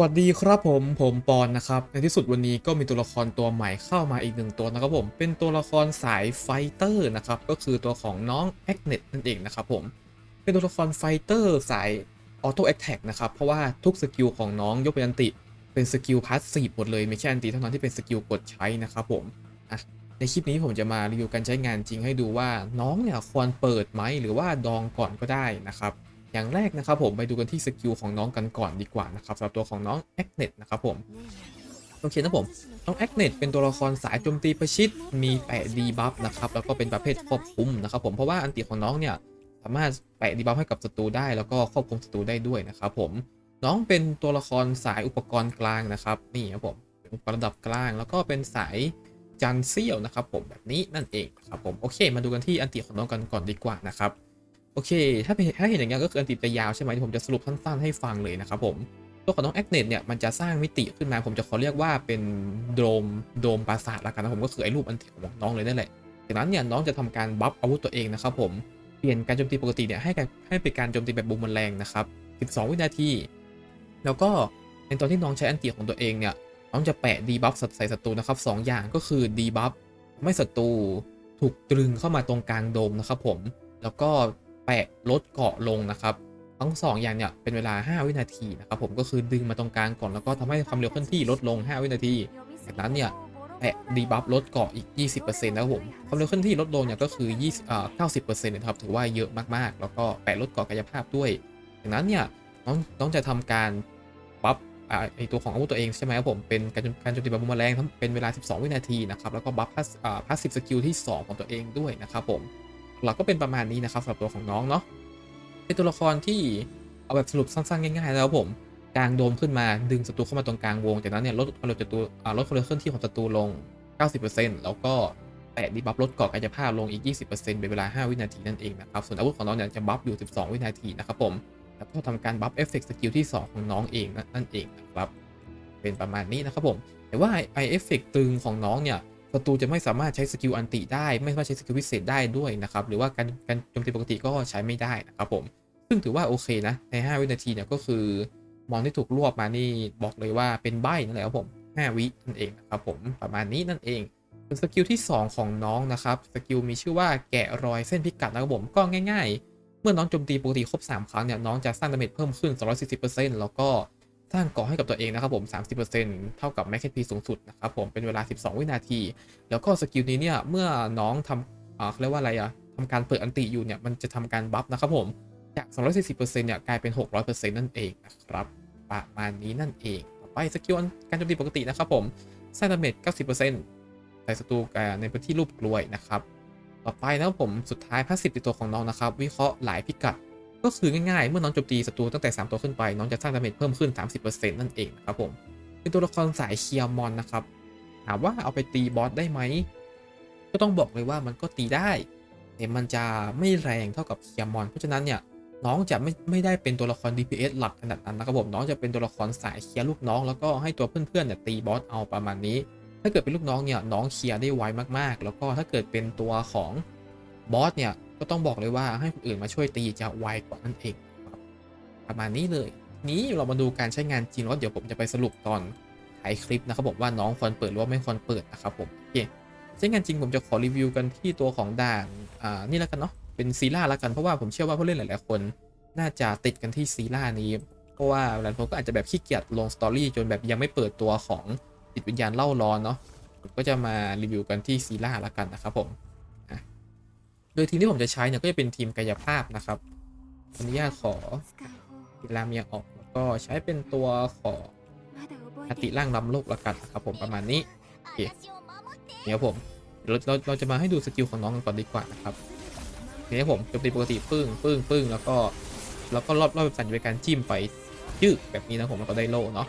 วัสดีครับผมผมปอนนะครับ ในที่สุดวันนี้ก็มีตัวละครตัวใหม่เข้ามาอีกหนึ่งตัวนะครับผมเป็นตัวละครสายไฟเตอร์นะครับก็คือตัวของน้องแอคเน็ตนั่นเองนะครับผมเป็นตัวละครไฟเตอร์สายออโต้แอคแท็กนะครับเพราะว่าทุกสกิลของน้องยกเป็นอันติ เป็นสกิลพาสซีฟหมดเลยไม่ใช่อันติเท่านั้นที่เป็นสกิลกดใช้นะครับผมอะในคลิปนี้ผมจะมารีวิวการใช้งานจริงให้ดูว่าน้องเนี่ยควรเปิดไหมหรือว่าดองก่อนก็ได้นะครับ อย่างแรกนะครับผมไปดูกันที่สกิลของน้องกันก่อนดีกว่านะครับสำหรับตัวของน้องแอคเนตนะครับผมโอเคนะผมน้องแอคเนตเป็นตัวละครสายโจมตีประชิดมีแปะดีบัฟนะครับแล้วก็เป็นประเภทควบคุมนะครับผมเพราะว่าอันติของน้องเนี่ยสามารถแปะดีบัฟให้กับศัตรูได้แล้วก็ควบคุมศัตรูได้ด้วยนะครับผมน้องเป็นตัวละครสายอุปกรณ์กลางนะครับนี่ครับผมเป็นอุปกรณ์ระดับกลาง แล้วก็เป็นสายจันเซียวนะครับผมแบบนี้นั่นเองครับผมโอเค มาดูกันที่อันติของน้องกันก่อนดีกว่านะครับ โอเค ถ้าเป็นถ้าเห็นอย่างนี้ก็คืออันติจะยาวใช่ไหมที่ผมจะสรุปสั้นๆให้ฟังเลยนะครับผม ตัวของน้องแอคเนตเนี่ยมันจะสร้างมิติขึ้นมา ผมจะขอเรียกว่าเป็นโดมโดมปราสาทละกันนะผมก็คือไอ้รูปอันติของน้องเลยนั่นแหละ จากนั้นเนี่ยน้องจะทำการบัฟอาวุธตัวเองนะครับผม เปลี่ยนการโจมตีปกติเนี่ยให้กับให้เป็นการโจมตีแบบบูมแมลงนะครับ 12 วินาที แล้วก็ในตอนที่น้องใช้อันติของตัวเองเนี่ยน้องจะแปะดีบัฟใส่ศัตรูนะครับสองอย่างก็คือดีบัฟไม่ศัตรูถูกตรึงเข้ามาตรงกลางโดมนะครับผม แล้วก็ แปะลดเกาะลงนะครับ ทั้งสองอย่างเนี่ยเป็นเวลา 5 วินาทีนะครับผมก็คือดึงมาตรงกลางก่อนแล้วก็ทำให้ความเร็วเคลื่อนที่ลดลง 5 วินาทีจากนั้นเนี่ยแปะดีบัฟลดเกาะอีก 20%นะครับผมความเร็วเคลื่อนที่ลดลงเนี่ยก็คือ20อ่า90%นะครับถือว่าเยอะมากๆ แล้วก็แปะลดเกาะกายภาพด้วยจากนั้นเนี่ยน้องน้องจะทำการบัฟอ่าไอตัวของอาวุธตัวเองใช่ไหมครับผมเป็นการโจมการโจมตีแบบบูมแมลงทั้งเป็นเวลา 12 วินาทีนะครับแล้วก็บัฟพาสอ่าพาสซีฟสกิลที่ 2 ของตัวเองด้วยนะครับผม หลักก็เป็นประมาณนี้นะครับสำหรับตัวของน้องเนาะเป็นตัวละครที่เอาแบบสรุปสั้นๆง่ายๆแล้วครับผมกลางโดมขึ้นมาดึงศัตรูเข้ามาตรงกลางวง จากนั้นเนี่ยลดความเร็วศัตรูลดความเร็วเคลื่อนที่ของศัตรูลง 90%แล้วก็แปะดีบัฟลดเกาะกายภาพลงอีก 20%เป็นเวลา 5 วินาทีนั่นเองนะครับ ส่วนอาวุธของน้องเนี่ยจะบัฟอยู่ 12 วินาทีนะครับผม แล้วก็ทำการบัฟเอฟเฟกต์สกิลที่ 2 ของน้องเองนั่นเองนะครับ เป็นประมาณนี้นะครับผม แต่ว่าไอเอฟเฟกต์ตึงของน้องเนี่ย ศัตรูจะไม่สามารถใช้สกิลอันติได้ ไม่สามารถใช้สกิลพิเศษได้ด้วยนะครับ หรือว่าการการโจมตีปกติก็ใช้ไม่ได้นะครับผม ซึ่งถือว่าโอเคนะ ใน 5 วินาทีเนี่ยก็คือ มอนที่ถูกรวบมานี่บอกเลยว่าเป็นใบนั่นแหละครับผม 5 วินั่นเองนะครับผม ประมาณนี้นั่นเองส่วนสกิลที่ 2 ของน้องนะครับ สกิลมีชื่อว่าแกะรอยเส้นพิกัดนะครับผม ก็ง่าย ๆ เมื่อน้องโจมตีปกติครบ 3 ครั้งเนี่ย น้องจะสร้างดาเมจเพิ่มขึ้น 240%แล้วก็ สร้างเกาะให้กับตัวเองนะครับผม 30%เท่ากับแม็กซ์พีสูงสุดนะครับผมเป็นเวลา 12 วินาที แล้วก็สกิลนี้เนี่ยเมื่อน้องทำอ่าเขาเรียกว่าอะไรอะทำการเปิดอันติอยู่เนี่ยมันจะทำการบัฟนะครับผมจาก 240%เนี่ยกลายเป็น 600%นั่นเองนะครับประมาณนี้นั่นเองต่อไปสกิลการโจมตีปกตินะครับผมสร้างดาเมจ90%ใส่ศัตรูในพื้นที่รูปกลวยนะครับต่อไปนะครับผมสุดท้ายพาสซีฟติดตัวของน้องนะครับ วิเคราะห์หลายพิกัด ก็คือง่ายๆ เมื่อน้องโจมตีศัตรูตั้งแต่ 3 ตัวขึ้นไป น้องจะสร้างดาเมจเพิ่มขึ้น 30%นั่นเองนะครับผมเป็นตัวละครสายเคียร์มอนนะครับถามว่าเอาไปตีบอสได้ไหมก็ต้องบอกเลยว่ามันก็ตีได้แต่มันจะไม่แรงเท่ากับเคียร์มอน เพราะฉะนั้นเนี่ยน้องจะไม่ไม่ได้เป็นตัวละคร DPS หลักขนาดนั้นนะครับผมน้องจะเป็นตัวละครสายเคียร์ลูกน้องแล้วก็ให้ตัวเพื่อนๆเนี่ยตีบอสเอาประมาณนี้ ถ้าเกิดเป็นลูกน้องเนี่ยน้องเคลียร์ได้ไวมากๆ แล้วก็ถ้าเกิดเป็นตัวของบอสเนี่ย ก็ต้องบอกเลยว่าให้คนอื่นมาช่วยตีจะไวกว่านั่นเองครับประมาณนี้เลย นี้เรามาดูการใช้งานจริงแล้วเดี๋ยวผมจะไปสรุปตอนท้ายคลิปนะครับผมว่าน้องควรเปิดหรือว่าไม่ควรเปิดนะครับผมโอเคใช้งานจริงผมจะขอรีวิวกันที่ตัวของด่านอ่านี่แล้วกันเนาะเป็นซีล่าแล้วกันเพราะว่าผมเชื่อว่าผู้เล่นหลาย ๆ คน น่าจะติดกันที่ซีล่านี้ เพราะว่าหลายคนก็อาจจะแบบขี้เกียจลงสตอรี่จนแบบยังไม่เปิดตัวของจิตวิญญาณเล่าร้อนเนาะผมก็จะมารีวิวกันที่ซีล่าละกันนะครับผม โดยทีมที่ผมจะใช้เนี่ยก็จะเป็นทีมกายภาพนะครับอนุญาตขอปิลาเมียออกแล้วก็ใช้เป็นตัวของอติร่างลำโลกละกันนะครับผมประมาณนี้โอเคเดี๋ยวผมเราเราเราจะมาให้ดูสกิลของน้องกันก่อนดีกว่านะครับทีนี้ผมโจมตีปกติปึ้งปึ้งปึ้งแล้วก็แล้วก็รอบรอบสั่นโดยการจิ้มไปยืดแบบนี้นะผมแล้วก็ได้โล่เนาะ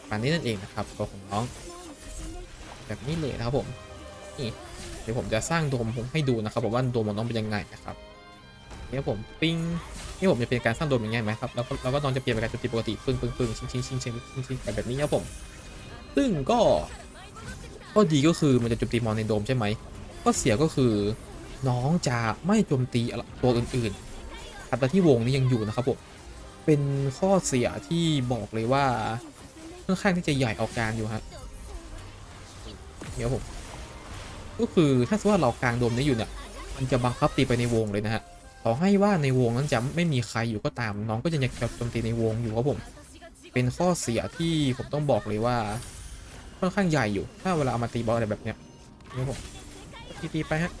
ประมาณนี้นั่นเองนะครับตัวของน้อง แบบนี้เลยนะครับผมนี่ เดี๋ยวผมจะสร้างโดมผมให้ดูนะครับผมว่าโดมของน้องเป็นยังไงนะครับเนี่ยผมปิ้งนี่ผมจะเป็นการสร้างโดมยังไงไหมครับแล้วก็แล้วก็น้องจะเปลี่ยนเป็นการโจมตีปกติปึ้งปึ้งปึ้งชิงชิงชิงชิงชิงชิงแบบแบบนี้ครับผม ซึ่งก็ก็ดีก็คือมันจะโจมตีมอนในโดมใช่ไหมก็เสียก็คือน้องจะไม่โจมตีตัวอื่นๆอัตราที่วงนี้ยังอยู่นะครับผมเป็นข้อเสียที่บอกเลยว่าค่อนข้างที่จะใหญ่เอาการอยู่ฮะเดี๋ยวผม ก็คือถ้าสมมติว่าเรากลางโดมนี้อยู่เนี่ย มันจะบังคับตีไปในวงเลยนะฮะต่อให้ว่าในวงนั้นจะไม่มีใครอยู่ก็ตาม น้องก็จะยังจะโจมตีในวงอยู่ครับผม เป็นข้อเสียที่ผมต้องบอกเลยว่า ค่อนข้างใหญ่อยู่ ถ้าเวลาเอามาตีบอลอะไรแบบเนี้ยนี่ผมตีไปฮะ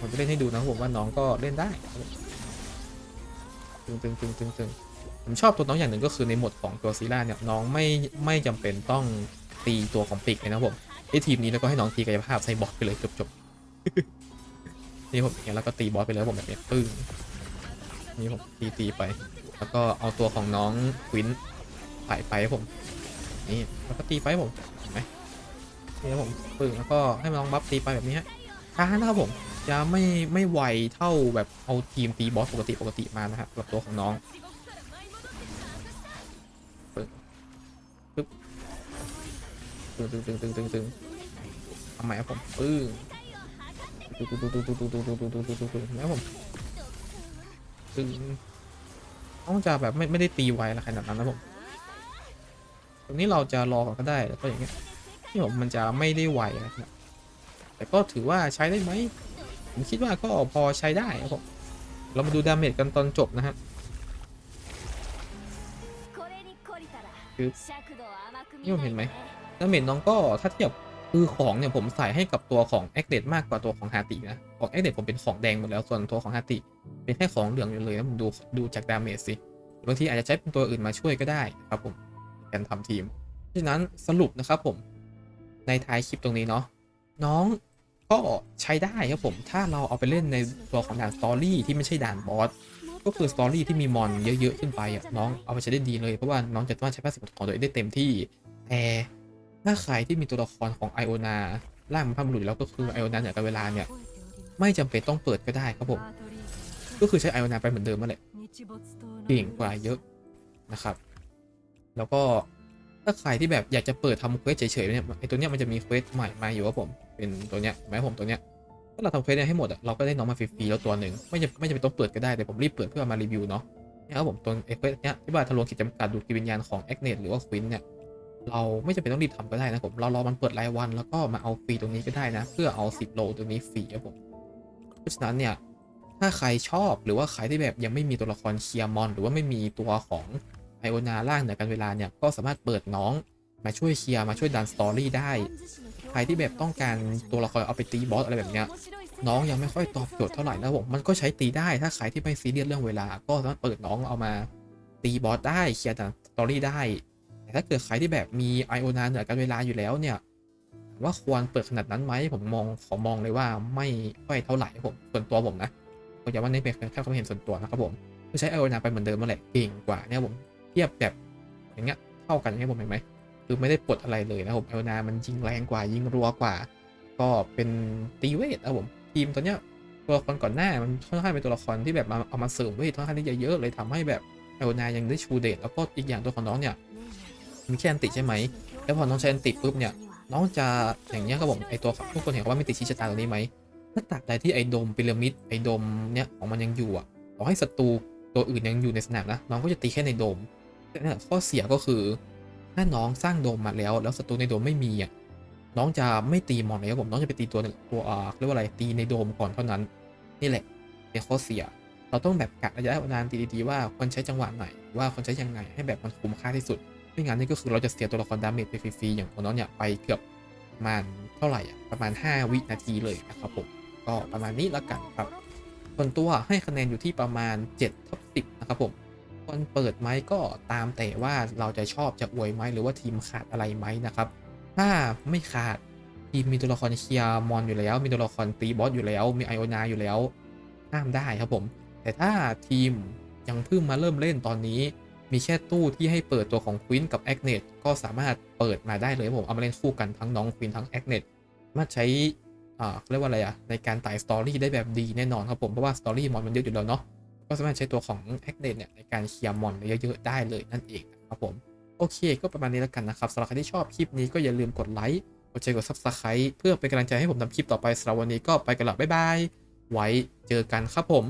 ผมจะเล่นให้ดูนะผมว่าน้องก็เล่นได้ตึงตึงตึงตึงตึงผมชอบตัวน้องอย่างหนึ่งก็คือในหมดของตัวซีร่าเนี่ยน้องไม่ไม่จำเป็นต้อง ตีตัวของปีกเลยนะผมไอทีมนี้แล้วก็ให้น้องตีกายภาพใส่บอสไปเลยจบจบนี่ผมอย่างเงี้ยแล้วก็ตีบอสไปเลยผมแบบเนี้ยปึ้งนี่ผมตีตีไป แล้วก็เอาตัวของน้องควินไปไปผม นี่แล้วก็ตีไปผมเห็นไหมนี่ผมปึ้งแล้วก็ให้น้องบัฟตีไปแบบนี้ฮะช้านะครับผมจะไม่ไม่ไวเท่าแบบเอาทีมตีบอสปกติปกติมานะฮะสำหรับตัวของน้องปึ๊บ ตึงตึงตึงตึงตึงตึงทำไมครับผมปึ้งตึงตึงตึงตึงตึงตึงตึงตึงตึงตึงตึงตึงแล้วผมตึงต้องจะแบบไม่ไม่ได้ตีไวอะขนาดนั้นนะผมตรงนี้เราจะรอก่อนก็ได้แล้วก็อย่างเงี้ยที่ผมมันจะไม่ได้ไวนะแต่ก็ถือว่าใช้ได้ไหมผมคิดว่าก็พอใช้ได้ครับผมเรามาดูดาเมจกันตอนจบนะฮะคือนี่ผมเห็นไหม ดาเมจน้องก็ถ้าเทียบคือของเนี่ยผมใส่ให้กับตัวของแอคเดตมากกว่าตัวของฮาตินะของแอคเดตผมเป็นของแดงหมดแล้วส่วนตัวของฮาติเป็นแค่ของเหลืองอยู่เลยนะผมดูดูจากดาเมจสิบางทีอาจจะใช้เป็นตัวอื่นมาช่วยก็ได้ครับผมการทำทีมเพราะฉะนั้นสรุปนะครับผมในท้ายคลิปตรงนี้เนาะน้องก็ใช้ได้ครับผมถ้าเราเอาไปเล่นในตัวของด่านสตอรี่ที่ไม่ใช่ด่านบอสก็คือสตอรี่ที่มีมอนเยอะๆขึ้นไปอะน้องเอาไปใช้ได้ดีเลยเพราะว่าน้องจะสามารถใช้พาสซีของตัวเองได้เต็มที่แต่ ถ้าใครที่มีตัวละครของไอโอนาล่างมันพัมลุยแล้วก็คือไอโอนาเหนือกับเวลาเนี่ยไม่จำเป็นต้องเปิดก็ได้ครับผมก็คือใช้ไอโอนาไปเหมือนเดิมนั่นแหละเก่งกว่าเยอะนะครับ แล้วก็ถ้าใครที่แบบอยากจะเปิดทำเควสเฉยๆเนี่ยไอตัวเนี้ยมันจะมีเควสใหม่มาอยู่ครับผมเป็นตัวเนี้ยไหมผมตัวเนี้ยถ้าเราทำเควสเนี่ยให้หมดอะเราก็ได้น้องมาฟรีๆแล้วตัวหนึ่งไม่จำไม่จำเป็นต้องเปิดก็ได้แต่ผมรีบเปิดเพื่อมารีวิวเนาะเนี่ยครับผมตัวไอเควสเนี้ยที่ว่าทะลวงขีดจำกัดดูดกิจวิญญาณของแอคเนตหรือว่าควินเนี่ย เราไม่จำเป็นต้องรีบทำก็ได้นะผมเรารอมันเปิดรายวันแล้วก็มาเอาฟรีตรงนี้ก็ได้นะ เพื่อเอา 10 โลตรงนี้ฟรีครับผมเพราะฉะนั้นเนี่ยถ้าใครชอบหรือว่าใครที่แบบยังไม่มีตัวละครเคลียร์มอน หรือว่าไม่มีตัวของไอโอนาล่างเหนือกันเวลาเนี่ยก็สามารถเปิดน้องมาช่วยเคลียร์มาช่วยดันสตอรี่ได้ ใครที่แบบต้องการตัวละครเอาไปตีบอสอะไรแบบเนี้ยน้องยังไม่ค่อยตอบโจทย์เท่าไหร่นะผมมันก็ใช้ตีได้ถ้าใครที่ไม่ซีเรียสเรื่องเวลา ก็สามารถเปิดน้องเอามาตีบอสได้เคลียร์สตอรี่ได้ ถ้าเกิดใครที่แบบมีไอโอนาเหนือกันเวลาอยู่แล้วเนี่ย ว่าควรเปิดขนาดนั้นไหมผมมองขอมองเลยว่าไม่ค่อยเท่าไหร่ผมส่วนตัวผมนะผมอยากว่านี่เป็นแค่ความเห็นส่วนตัวนะครับผมคือใช้ไอโอนาไปเหมือนเดิมนั่นแหละเก่งกว่าเนี่ยผมเทียบแบบอย่างเงี้ยเท่ากันอย่างเงี้ยผมเห็นไหมคือไม่ได้ปลดอะไรเลยนะผมไอโอนามันยิงแรงกว่ายิงรัวกว่า ก็เป็นตีเวทนะผมทีมตัวเนี้ยตัวละครก่อนหน้ามันค่อนข้างเป็นตัวละครที่แบบมาเอามาเสริมเวทค่อนข้างที่จะเยอะเลยทำให้แบบไอโอนายังได้ชูเดทแล้วก็อีกอย่างตัวของน้องเนี่ย มีแค่อันติใช่ไหม แล้วพอน้องใช้อันติปุ๊บเนี่ย น้องจะอย่างเงี้ยครับผมไอตัวทุกคนเห็นว่ามีติดชี้ชะตาตัวนี้ไหมถ้าตัดใดที่ไอโดมพีระมิดไอโดมเนี่ยของมันยังอยู่อะต่อให้ศัตรูตัวอื่นยังอยู่ในสนามนะน้องก็จะตีแค่ในโดมแต่ข้อเสียก็คือถ้าน้องสร้างโดมมาแล้ว แล้วศัตรูในโดมไม่มีอะน้องจะไม่ตีมอนเลยครับผมน้องจะไปตีตัวตัวอ่าเรียกว่าอะไรตีในโดมก่อนเท่านั้น นี่แหละเป็นข้อเสีย เราต้องแบบกะระยะนานตีดีๆว่าควรใช้จังหวะไหนว่าควรใช้ยังไงให้แบบมันคุ้มค่าที่สุด ไม่งั้นนี่ก็คือเราจะเสียตัวละครดาเมจไปฟรีๆอย่างของน้องเนี่ยไปเกือบประมาณเท่าไหร่อะประมาณ 5 วินาทีเลยนะครับผมก็ประมาณนี้แล้วกันครับส่วนตัวให้คะแนนอยู่ที่ประมาณ7ทับ10นะครับผมควรเปิดไหมก็ตามแต่ว่าเราจะชอบจะอวยไหมหรือว่าทีมขาดอะไรไหมนะครับ ถ้าไม่ขาดทีมมีตัวละครเคียร์มอนอยู่แล้ว มีตัวละครตีบอสอยู่แล้ว มีไอโอนาอยู่แล้วห้ามได้ครับผม แต่ถ้าทีมยังเพิ่งมาเริ่มเล่นตอนนี้ มีแค่ตู้ที่ให้เปิดตัวของควินกับแอคเนตก็สามารถเปิดมาได้เลยผมเอามาเล่นคู่กันทั้งน้องควินทั้งแอคเนตมาใช้อ่าเรียกว่าอะไรอะในการไต่สตอรี่ได้แบบดีแน่นอนครับผมเพราะว่าสตอรี่มอนมันเยอะอยู่แล้วเนาะก็สามารถใช้ตัวของแอคเนตเนี่ยในการเคลียร์มอนเยอะๆได้เลยนั่นเองครับผมโอเค ก็ประมาณนี้แล้วกันนะครับสำหรับใครที่ชอบคลิปนี้ก็อย่าลืมกดไลค์กดแชร์กด Subscribe เพื่อเป็นกำลังใจให้ผมทำคลิปต่อไปสำหรับวันนี้ก็ไปกันละบ๊ายบายไว้เจอกันครับผม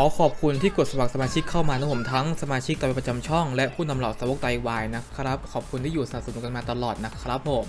อขอบคุณที่กดสมัครสมาชิกเข้ามานะผมทั้งสมาชิกตอยประจำช่องและผู้นำเหล่าสาวกไตวายนะครับ ขอบคุณที่อยู่สนับสนุนกันมาตลอดนะครับผม